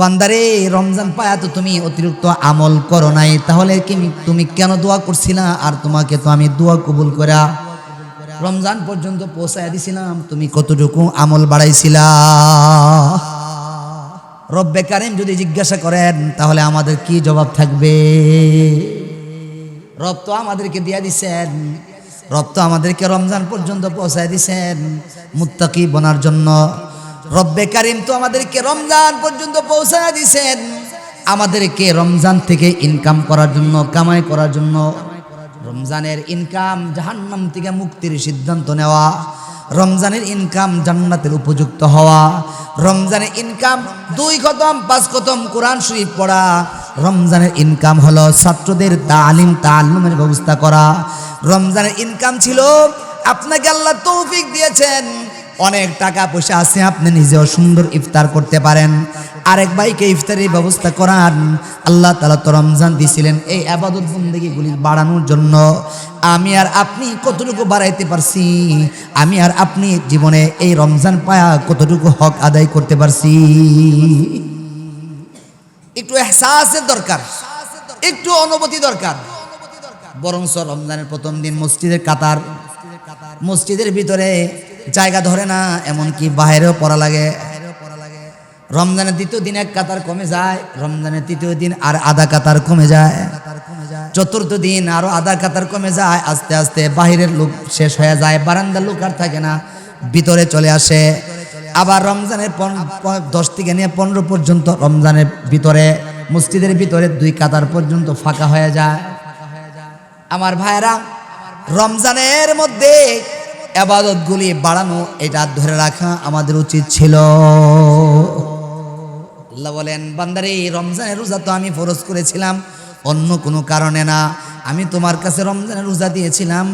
বান্দারে, রমজান পায়া তো তুমি অতিরিক্ত আমল করো নাই, তাহলে কি তুমি কেন দোয়া করছিলা? আর তোমাকে তো আমি দোয়া কবুল করা রমজান পর্যন্ত পৌঁছায় দিছিলাম, তুমি কতটুকু আমল বাড়াইছিলা? রব্বে কারিম যদি জিজ্ঞাসা করেন, তাহলে আমাদের কি জবাব থাকবে? রব তো আমাদেরকে দিয়া দিছেন, রব তো আমাদেরকে রমজান পর্যন্ত পৌঁছায় দিছেন, মুত্তাকি বনার জন্য রব্বে কারিম তো আমাদেরকে রমজান পর্যন্ত পৌঁছায় দিছেন। আমাদেরকে রমজান থেকে ইনকাম করার জন্য, কামাই করার জন্য, রমজানের ইনকাম জাহান্নাম থেকে মুক্তির সিদ্ধান্ত নেওয়া, রমজানের ইনকাম জান্নাতের উপযুক্ত হওয়া, রমজানের ইনকাম দুই খতম পাঁচ খতম কোরআন শরীফ পড়া, রমজানের ইনকাম হলো ছাত্রদের তালিম, তালিমের ব্যবস্থা করা। রমজানের ইনকাম ছিল, আপনাকে আল্লাহ তৌফিক দিয়েছেন। অনেক টাকা পয়সা আছে, আপনি নিজেও সুন্দর ইফতার করতে পারেন। আরেক ভাইকে ইফতারের ব্যবস্থা করান। আল্লাহ তালা তো রমজান দিয়েছিলেন এই আবাদত বন্দেগীগুলি বাড়ানোর জন্য। আমি আর আপনি কতটুকু বাড়াইতে পারছি? আমি আর আপনি জীবনে এই রমজান পায়া কতটুকু হক আদায় করতে পারছি? একটু এহসাসের দরকার, একটু অনুভূতি দরকার। বরংস রমজানের প্রথম দিন মসজিদের কাতার, মসজিদের ভিতরে জায়গা ধরে না, এমনকি বাইরেও পড়া লাগে। রমজানের দ্বিতীয় দিন এক কাতার কমে যায়, রমজানের তৃতীয় দিন আর আধা কাতার কমে যায়। চতুর্থ দিন আরও আধা কাতার কমে যায়, আস্তে আস্তে বাহিরের লোক শেষ হয়ে যায়, বারান্দার লোক আর থাকে না, ভিতরে চলে আসে। আবার রমজানের দশ থেকে নিয়ে পনেরো পর্যন্ত রমজানের ভিতরে, মসজিদের ভিতরে দুই কাতার পর্যন্ত ফাঁকা হয়ে যায়। আমার ভাইয়েরা, রমজানের মধ্যে আবাদতগুলি বাড়ানো, এটা ধরে রাখা আমাদের উচিত ছিল। আল্লাহ বলেন, বান্দারে রমজানের রোজা তো আমি ফরজ করেছিলাম, অন্য কোনো কারণে না। আমি তোমার কাছে রমজানের রোজা দিয়েছিলাম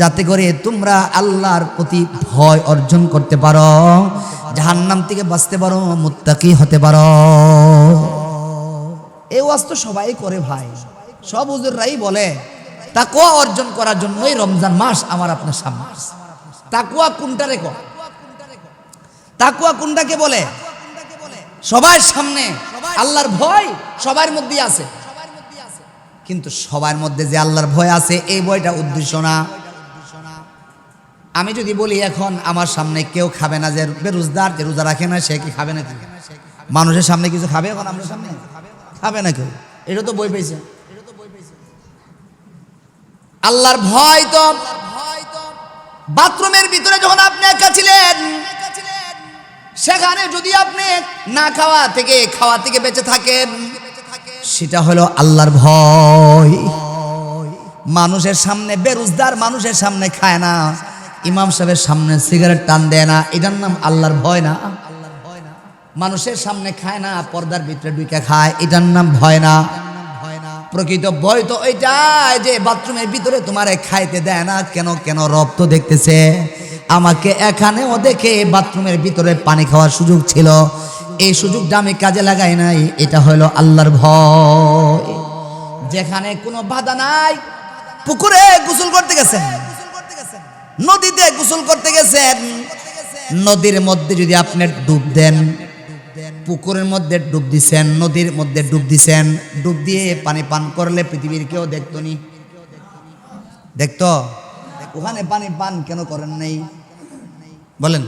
যাতে করে তোমরা আল্লাহর প্রতি ভয় অর্জন করতে পারো, জাহান্নাম থেকে বাঁচতে পারো, মুত্তাকি হতে পারো। এই ওয়াজ তো সবাই করে ভাই। সব হুজুররাই বলে তাকুয়া অর্জন করার জন্যই রমজান মাস আমার আপনার সামনে। তাকুয়া কোনটা রেখো তাকুয়া কোনটাকে বলে? সবার সামনে। আল্লাহর ভয় সবার মধ্যেই আছে। কিন্তু সবার মধ্যে যে আল্লাহর ভয় আছে, এই ভয়টা উদ্দেশ্য না। আমি যদি বলি এখন আমার সামনে কেউ খাবে না যে বেরোজদার যে রোজা রাখে না, সে কি খাবে না মানুষের সামনে কিছু খাবে এখন আমার সামনে? খাবে না কেউ। এটা তো বই পেয়েছে আল্লাহর ভয় তো বাথরুমের ভিতরে যখন আপনি একা ছিলেন, সেখানে যদি আপনি না খাওয়া থেকে খাওয়া থেকে বেঁচে থাকেন, সেটা হলো আল্লাহর ভয়। মানুষের সামনে বেরোজদার মানুষের সামনে খায় না। ইমাম সাহেবের সামনে সিগারেট টান দেয় না, এটার নাম আল্লাহর ভয় না। মানুষের সামনে খায় না, পর্দার ভিতরে ঢুকে খায়, এটার নাম ভয় না। প্রকৃত ভয় তো ওইটাই যে বাথরুমের ভিতরে তোমারে খাইতে দেয় না। কেন কেন রব তো দেখতেছে, আমাকে এখানেও দেখে বাথরুমের ভিতরে পানি খাওয়ার সুযোগ ছিল। এই সুযোগটা আমি কাজে লাগাই নাই, এটা হলো আল্লাহর ভয়। যেখানে কোনো বাধা নাই, পুকুরে গোসল করতে গেছেন, নদীতে গোসল করতে গেছেন, নদীর মধ্যে যদি আপনি ডুব দেন পুকুরের মধ্যে ডুব দিছেন, নদীর মধ্যে ডুব দিছেন, ডুব দিয়ে পানি পান করলে পৃথিবীর কেউ দেখতো নি। দেখতো? ওখানে পানি পান কেন করেন নাই? বলেন।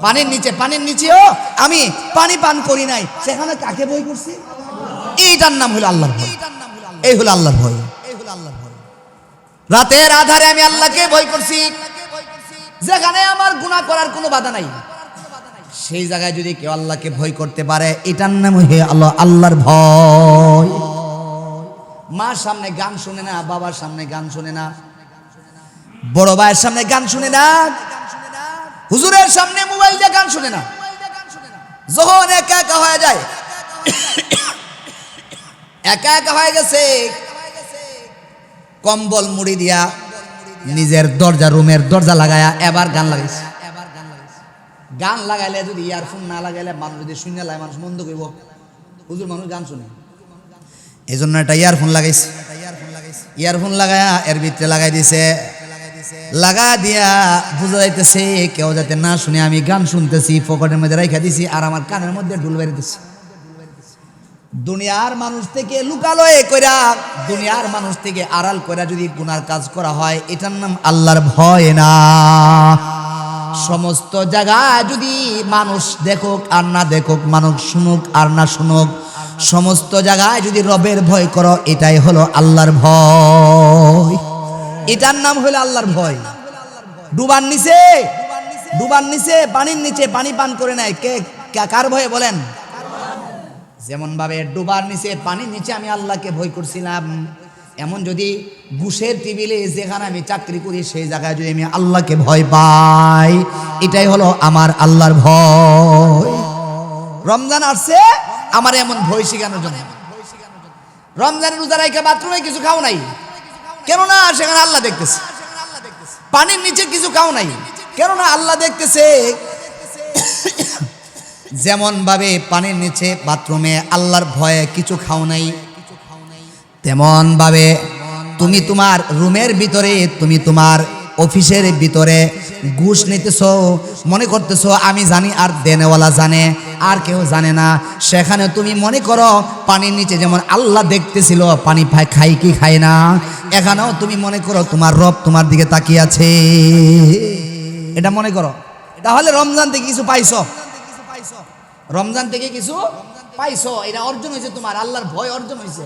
পানির নিচে, পানির নিচেও আমি পানি পান করি নাই। সেখানে কাকে বই করছি? এইটার নাম হলো আল্লাহর ভয়। এই হলো আল্লাহর ভয়। এই হলো আল্লাহর ভয় রাতের আধারে আমি আল্লাহকে ভয় করছি। যেখানে আমার গুনাহ করার কোনো বাধা নাই। সেই জায়গায় যদি কেউ আল্লাহকে ভয় করতে পারে, এটার নাম হে আল্লাহ, আল্লাহর ভয়। মার সামনে গান শুনে না, বাবার সামনে গান শুনে না, বড় ভাইয়ের সামনে গান শুনে না, হুজুরের সামনে মোবাইল দিয়ে গান শুনে না। যখন একা একা হয়ে যায়, একা একা হয়ে গেছে, কম্বল মুড়ি দিয়া নিজের দরজা, রুমের দরজা লাগায়া এবার গান লাগাইছে। গান লাগাইলে যদি ইয়ারফোন না লাগাইলে মানুষ যদি শূন্য লাগে মানুষ মন্দ করব হুজুর মানুষ গান শুনে। এই জন্য একটা ইয়ারফোন লাগাইছে। ইয়ারফোন লাগায়া এর ভিতরে লাগাই দিছে। লাগা দিয়া বুঝা যাইতেছে, কেউ যাতে না শুনে, আমি গান শুনতেছি, পকেটের মধ্যে রেখা দিছি, আর আমার কানের মধ্যে ডুল বেরিতেছি দুনিয়ার মানুষ থেকে লুকালয়ে কইরা, দুনিয়ার মানুষ থেকে আড়াল কইরা যদি গুনার কাজ করা হয়, এটার নাম আল্লাহর ভয় না। সমস্ত জায়গায় যদি মানুষ দেখুক আর না দেখুক, মানুষ শুনুক আর না শুনুক, সমস্ত জায়গায় যদি রবের ভয় করো, এটাই হলো আল্লাহর ভয়। এটার নাম হলো আল্লাহর ভয়। ডুবার নিচে ডুবার নিচে পানির নিচে পানি পান করে নেয়। কে কার ভয়ে বলেন? যেমন ভাবে ডুবার নিচে পানির নিচে আমি আল্লাহকে ভয় করছিলাম। এমন যদি ঘুষের টেবিলে যেখানে আমি চাকরি করি, সেই জায়গায় যদি আমি আল্লাহকে ভয় পাই, এটাই হলো আমার আল্লাহর ভয়। রমজান আসছে, আমার এমন ভয় শেখানোর জন্য। রমজানের রোজা রাইখা বাথরুমে কিছু খাও নাই? কেননা সেখানে আল্লাহ দেখতেছে। পানির নিচে কিছু খাও নাই? কেননা আল্লাহ দেখতেছে। যেমন ভাবে পানির নিচে বাথরুমে আল্লাহর ভয়ে কিছু খাও নাই তেমন ভাবে তুমি তোমার রুমের ভিতরে, তুমি তোমার অফিসের ভিতরে ঘুষ নিতেছ, মনে করতেছ, আমি জানি আর দেনেওয়ালা জানে, আর কেউ জানে না। সেখানে তুমি মনে করো, পানির নিচে যেমন আল্লাহ দেখতেছিল, পানি খাই কি খায় না, এখানেও তুমি মনে করো, তোমার রব তোমার দিকে তাকিয়ে আছে। এটা মনে করো। তাহলে রমজান থেকে কিছু পাইছো? রমজান থেকে কিছু পাইছো? এটা অর্জন হয়েছে তোমার, আল্লাহর ভয় অর্জন হয়েছে।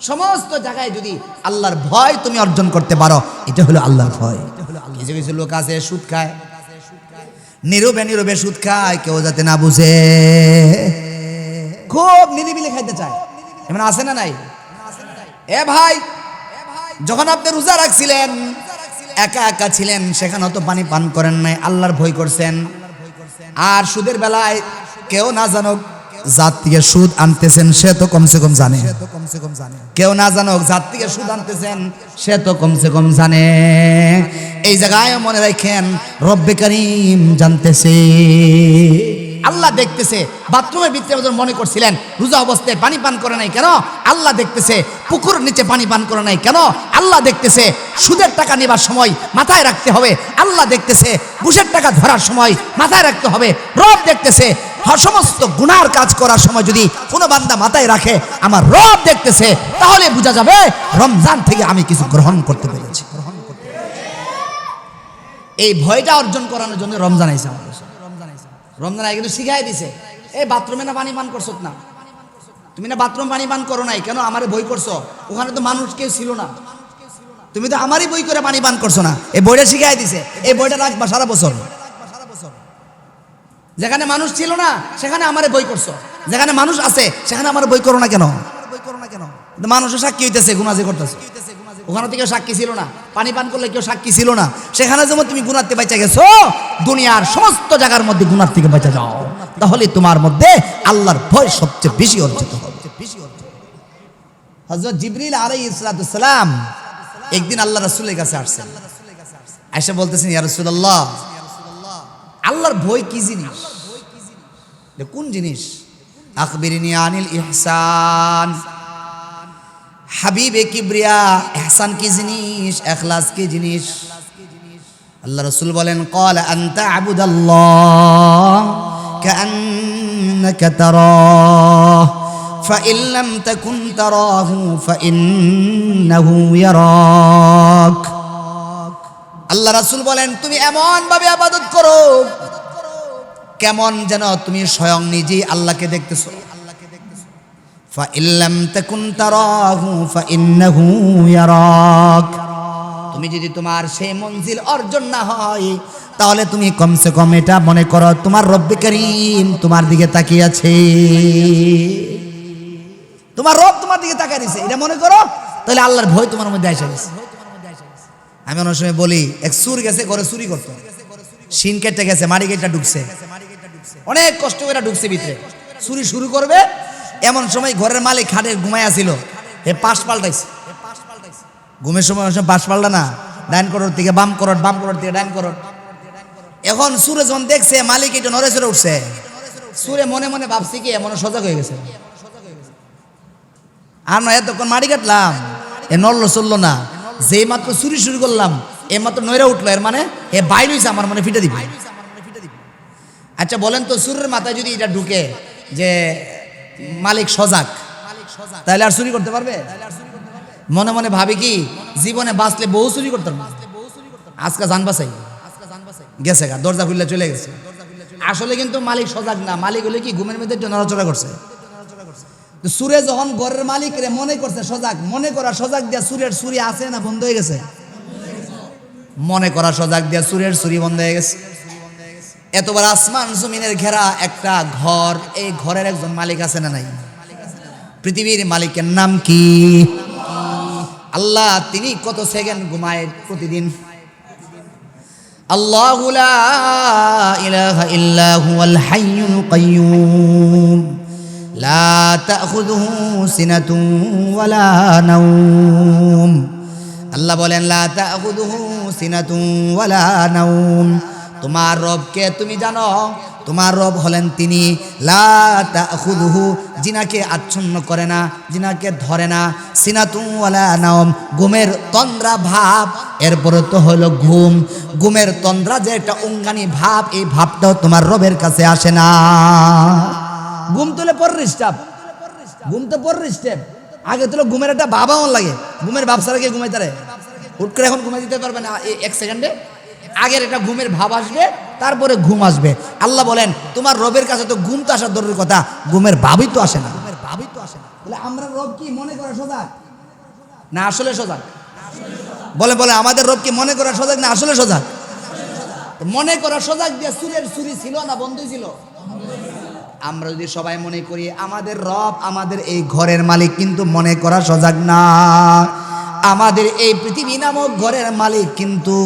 সমস্ত জায়গায় যদি আল্লাহর ভয় তুমি অর্জন করতে পারো, এটা হলো আল্লাহর ভয়। কিছু কিছু লোক আছে, সুদ খায়। নীরবে নীরবে সুদ খায়, কেউ যাতে না বুঝে। খুব নিরিবিলি খাইতে চায়। এমন আছে না নাই? এ ভাই, যখন আপনি রোজা রাখছিলেন, একা একা ছিলেন, সেখানে তো পানি পান করেন নাই, আল্লাহর ভয় করছেন। আর সুদের বেলায় কেউ না জানুক জাত থেকে সুদ আনতেছেন সে তো কমসে কম জানে। কেউ না জানুক জাত থেকে সুদ আনতেছেন সে তো কমসে কম জানে। এই জায়গায় মনে রাখেন রব্বে করিম জানতেছে। আল্লাহ দেখতেছে বাথরুমের ভিতরে ওদের মনে করছিলেন রোজা অবস্থায় পানি পান করে নাই কেন? আল্লাহ দেখতেছে পুকুর নিচে পানি পান করে নাই কেন? আল্লাহ দেখতেছে সুদের টাকা নেবার সময় মাথায় রাখতে হবে। আল্লাহ দেখতেছে ঘুষের টাকা ধরার সময় মাথায় রাখতে হবে। রব দেখতেছে সমস্ত গুনার কাজ করার সময় যদি কোনো বান্দা মাথায় রাখে, আমার রব দেখতেছে, তাহলে বোঝা যাবে রমজান থেকে আমি কিছু গ্রহণ করতে পেরেছি। এই ভয়টা অর্জন করানোর জন্য রমজান আইসা আমাদের রমজান আই কিন্তু শিখাই দিছে, এই বাথরুমে না পানি পান করছ না। তুমি না বাথরুম পানি পান করো নাই, কেন আমারে বই করছ? ওখানে তো মানুষ কেউ ছিল না। তুমি তো আমারই বই করে পানি পান করছ না। এই বইটা শিখাই দিছে, এই বইটা রাখবা সারা বছর। যেখানে মানুষ ছিল না, সেখানে আমারে বই করছ। যেখানে মানুষ আছে, সেখানে আমার বই করো না কেন? মানুষও সাক্ষী হইতেছে গুনাজে করতেছে। ওখানে তো কেউ সাক্ষী ছিল না। পানি পান করলে কেউ সাক্ষী ছিল না। সেখানে যেমন তুমি গুনাতে বেঁচে গেছো, দুনিয়ার সমস্ত জায়গার মধ্যে গুনার থেকে বেঁচে যাও। তাহলে তোমার মধ্যে আল্লাহর ভয় সবচেয়ে বেশি অর্জিত হজরত জিবরিল আলাই ইসলাতাম একদিন আল্লাহ রসুলের কাছে আসছেন। এসে বলতেছেন, ইয়া রসুল্লাহ আল্লাহর ভয় কি জিনিস এটা কোন জিনিস আখবিরিনি আনিল ইহসান হাবিবে কিবরিয়া এহসান কি জিনিস এখলাস কি জিনিস আল্লাহ রসুল বলেন কল আন্তা আবুদাল্লাহ কান্নাকা তারাহ فإن لم تكن تراه فإنه يراك আল্লাহ রাসুল বলেন, তুমি এমন ভাবে আবাদত করো, কেমন যেন তুমি স্বয়ং নিজেই আল্লাহকে দেখতেছ। তুমি যদি তোমার সেই মঞ্জিল অর্জন না হয়, তাহলে তুমি কমসে কম এটা মনে করো, তোমার রব্বি করিম তোমার দিকে তাকিয়ে আছে। তোমার রব তোমার দিকে তাকিয়ে দিছে এটা মনে করো? তাহলে আল্লাহর ভয় তোমার মধ্যে আসে গেছে। আমি অনেক সময় বলি, এক সুর গেছে, ঘরে চুরি করতো। শিন কেটে গেছে মারি কেটে ঢুকছে। অনেক কষ্ট করে ঢুকছে ভিতরে। চুরি শুরু করবে, এমন সময় ঘরের মালিক খাটে ঘুমাই আসিল। হে পাশ পাল্টাইছে। ঘুমের সময় অনেক সময় পাশ পাল্টা না, ডাইন করোর থেকে বাম করোট বাম করোর থেকে ডাইন করোট এখন সুরে যখন দেখছে, মালিক এটা নড়ে চড়ে উঠছে। সুরে মনে মনে ভাবছি কি এমন সজাগ হয়ে গেছে। আর নয় এতক্ষণ মারি কাটলাম, এ নড়লো চলল না। যেই মাত্র চুরি শুরু করলাম, এ মাত্র নইরা উঠল, এর মানে এ বাইর হইছে, আমার মনে ফিটে দিবে। আচ্ছা বলেন তো সুরের মাথায় যদি এটা ঢুকে যে মালিক সজাগ, তাহলে আর চুরি করতে পারবে? মনে মনে ভাবি কি, জীবনে বাঁচলে বহু চুরি করতে পারবে? আজকে জান বাসাই গেছে গা, দরজা খুললে চলে গেছে। আসলে কিন্তু মালিক সজাগ না, মালিক হলে কি ঘুমের মধ্যে নড়াচড়া করছে? সুরে যখন ঘরের মালিক রে মনে করছে সজাগ, মনে করা সজাগ দিয়া সুরের সুরি আছে না বন্ধ হয়ে গেছে? মনে করা সজাগ দিয়া সুরের সুরি বন্ধ হয়ে গেছে। এতবার আসমান জমিনের ঘেরা একটা ঘর, এই ঘরের একজন মালিক আছে না নাই? পৃথিবীর মালিকের নাম কি? আল্লাহ তিনি কত সেকেন্ড ঘুমায় প্রতিদিন? আল্লাহু ইলাহা ইল্লা হুয়াল হাইয়ুল কাইয়্যুম লা তাখুযুহু সিনাতুন ওয়ালা নাওম। আল্লাহ বলেন, লা তাখুযুহু সিনাতুন ওয়ালা নাওম। তোমার রবকে তুমি জানো? তোমার রব হলেন তিনি। লা তাখুযুহু জিনাকে আচ্ছন্ন করে না জিনাকে ধরে না। সিনাতু ওয়ালা নাওম, ঘুমের তন্দ্রা ভাব। এরপরে তো হলো ঘুম। ঘুমের তন্দ্রা যে একটা অঙ্গানি ভাব, এই ভাবটাও তোমার রবের কাছে আসে না। ঘুম তুলে পরের স্টাপ। ঘুম তো পরের স্টেপ। আগে তুলো ঘুমের একটা বাবা বাবাও লাগে। ঘুমের ভাব ছাড়া কে ঘুমাইতে হুট করে এখন ঘুমাই দিতে পারবে না এক সেকেন্ডে। আগের একটা ঘুমের ভাব আসবে তারপরে ঘুম আসবে। আল্লাহ বলেন তোমার রবের কাছে তো ঘুম তো আসার দরের কথা ঘুমের ভাবই তো আসে না। ঘুমের ভাবই তো আসে না। তাহলে আমরা রব কি মনে করা সজাগ? না আসলে সজাগ। বলে বলে আমাদের রব কি মনে করা সজাগ? না আসলে সজাগ। মনে করা সজাগ দিয়ে সুরের সুরি ছিল না বন্ধু ছিল। আমরা যদি সবাই মনে করি আমাদের রব আমাদের এই ঘরের মালিক, কিন্তু মনে করা সজাগ না। আমাদের এই পৃথিবী নামক ঘরের মালিক কিন্তু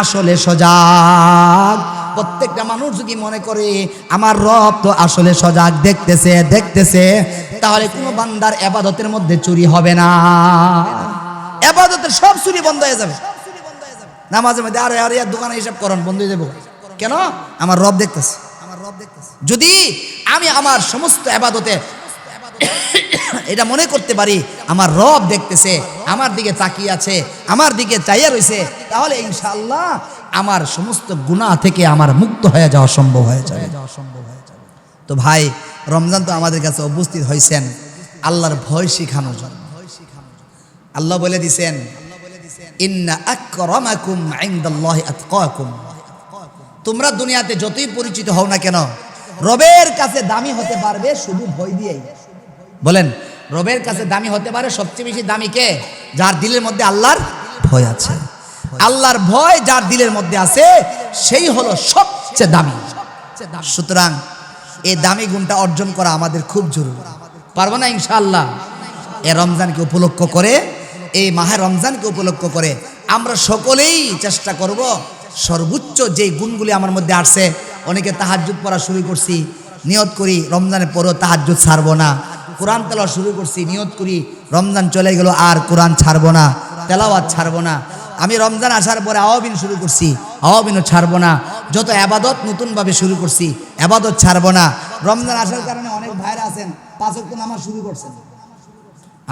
আসলে সজাগ। প্রত্যেকটা মানুষ যদি মনে করে, আমার রব তো আসলে সজাগ, দেখতেছে দেখতেছে, তাহলে কোনো বান্দার এবাদতের মধ্যে চুরি হবে না। এবাদতের সব চুরি বন্ধ হয়ে যাবে। নামাজের মধ্যে আরে আরে দোকানে হিসাব করন, বন্ধ হয়ে যাব। কেন? আমার রব দেখতেছে। যদি আমি আমার সমস্ত আবাদতে এটা মনে করতে পারি, আমার রব দেখতেছে, আমার দিকে তাকিয়ে আছে, আমার দিকে চাইয়া রয়েছে তাহলে ইনশাআল্লাহ আমার সমস্ত গুনাহ থেকে আমার মুক্ত হয়ে যাওয়া সম্ভব হয়ে যাবে। তো ভাই, রমজান তো আমাদের কাছে উপস্থিত হয়েছেন আল্লাহর ভয় শিখানোর জন্য। আল্লাহ বলে দিছেন, ইন্না আকরামাকুম ইনদাল্লাহি আতকাকুম। তোমরা দুনিয়াতে যতই পরিচিত হও না কেন, রবের কাছে দামি হতে পারবে শুধু ভয় দিয়েই। বলেন, রবের কাছে দামি হতে পারে সবচেয়ে বেশি দামি কে? যার দিলের মধ্যে আল্লাহর ভয় আছে। আল্লাহর ভয় যার দিলের মধ্যে আছে, সেই হলো সবচেয়ে দামি। সুতরাং এই দামি গুণটা অর্জন করা আমাদের খুব জরুরি। পারব না ইনশাআল্লাহ? এ রমজানকে উপলক্ষ করে, এই মাহে রমজানকে উপলক্ষ করে আমরা সকলেই চেষ্টা করব সর্বোচ্চ যে গুণগুলি আমার মধ্যে আসছে, অনেকে তাহাজ্জুদ পড়া শুরু করছি, নিয়ত করি রমজানের পরও তাহাজ্জুদ ছাড়বো না। কোরআন তেলা শুরু করছি, নিয়ত করি রমজান চলে গেল, আর কোরআন ছাড়বো না, তেলাওয়াত ছাড়বো না। আমি রমজান আসার পরে আওয়াবিন শুরু করছি, আওয়াবিনও ছাড়বো না। যত আবাদত নতুনভাবে শুরু করছি, আবাদত ছাড়বো না। রমজান আসার কারণে অনেক ভাইরা আছেন, পাঁচ ওয়াক্ত নামাজ শুরু করছেন।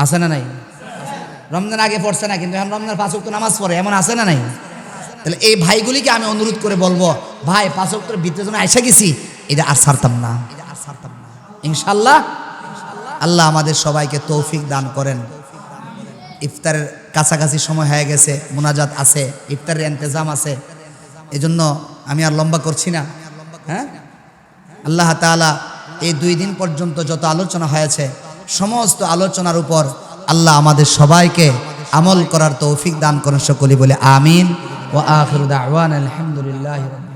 আছে না নাই? রমজান আগে পড়ছে না, কিন্তু এখন রমজান পাঁচ ওয়াক্ত নামাজ পড়ে, এমন আছে না নাই? তাহলে এই ভাইগুলিকে আমি অনুরোধ করে বলব ভাই পাঁচ ওয়াক্তের ভিতরে যখন আইসা গেছি এটা আর ছাড়তাম না। এটা আর সারতাম না। ইনশাল্লাহ আল্লাহ আমাদের সবাইকে তৌফিক দান করেন। ইফতারের কাছাকাছি সময় হয়ে গেছে মোনাজাত আছে ইফতারের ইন্তজাম আছে। এজন্য আমি আর লম্বা করছি না হ্যাঁ? আল্লাহ তাআলা এই দুই দিন পর্যন্ত যত আলোচনা হয়েছে সমস্ত আলোচনার উপর আল্লাহ আমাদের সবাইকে আমল করার তৌফিক দান করেন সকলে বলে আমিন। وآخر دعوانا الحمد لله رب